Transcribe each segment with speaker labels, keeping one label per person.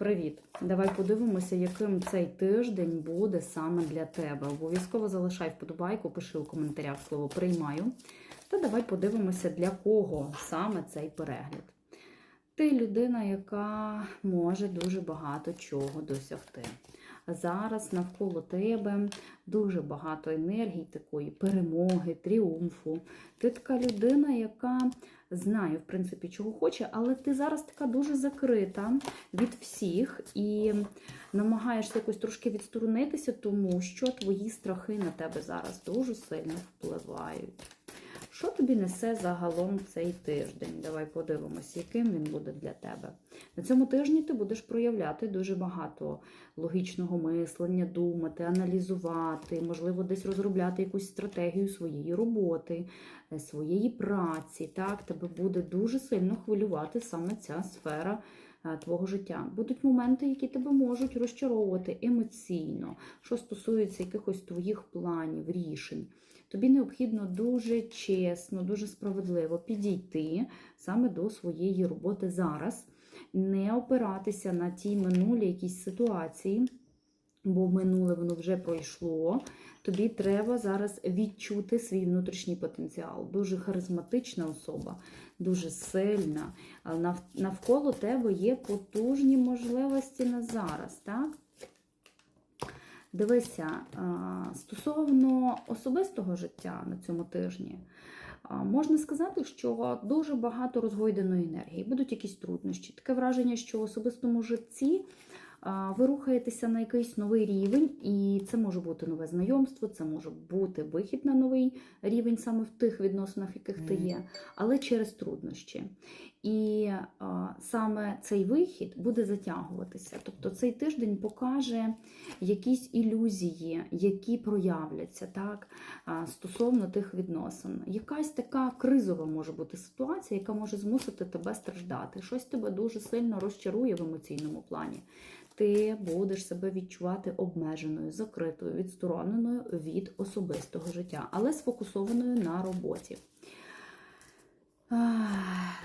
Speaker 1: Привіт! Давай подивимося, яким цей тиждень буде саме для тебе. Обов'язково залишай вподобайку, пиши у коментарях слово приймаю. Та давай подивимося, для кого саме цей перегляд. Ти людина, яка може дуже багато чого досягти. Зараз навколо тебе дуже багато енергії, такої перемоги, тріумфу. Ти така людина, яка знає, в принципі, чого хоче, але ти зараз така дуже закрита від всіх і намагаєшся якось трошки відсторонитися, тому що твої страхи на тебе зараз дуже сильно впливають. Що тобі несе загалом цей тиждень? Давай подивимось, яким він буде для тебе. На цьому тижні ти будеш проявляти дуже багато логічного мислення, думати, аналізувати, можливо, десь розробляти якусь стратегію своєї роботи, е, своєї праці. Так, тебе буде дуже сильно хвилювати саме ця сфера е, твого життя. Будуть моменти, які тебе можуть розчаровувати емоційно, що стосується якихось твоїх планів, рішень. Тобі необхідно дуже чесно, дуже справедливо підійти саме до своєї роботи зараз, не опиратися на ті минулі якісь ситуації, бо минуле воно вже пройшло. Тобі треба зараз відчути свій внутрішній потенціал. Дуже харизматична особа, дуже сильна. Навколо тебе є потужні можливості на зараз. так? Дивися, стосовно особистого життя на цьому тижні, можна сказати, що дуже багато розгойденої енергії, будуть якісь труднощі. Таке враження, що в особистому житті ви рухаєтеся на якийсь новий рівень, і це може бути нове знайомство, це може бути вихід на новий рівень саме в тих відносинах, в яких ти є, але через труднощі. І саме цей вихід буде затягуватися. Тобто цей тиждень покаже якісь ілюзії, які проявляться так, стосовно тих відносин. Якась така кризова може бути ситуація, яка може змусити тебе страждати. Щось тебе дуже сильно розчарує в емоційному плані. Ти будеш себе відчувати обмеженою, закритою, відстороненою від особистого життя, але сфокусованою на роботі.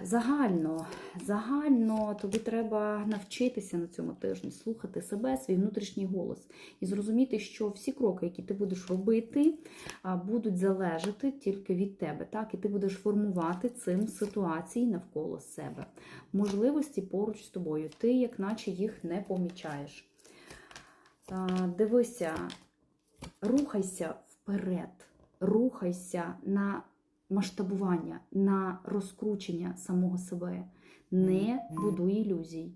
Speaker 1: Загально, загально тобі треба навчитися на цьому тижні слухати себе, свій внутрішній голос і зрозуміти, що всі кроки, які ти будеш робити, будуть залежати тільки від тебе. Так, і ти будеш формувати цим ситуації навколо себе. Можливості поруч з тобою. Ти, як наче їх не помічаєш. Дивися, рухайся вперед, рухайся на масштабування, на розкручення самого себе. Не будуй ілюзій.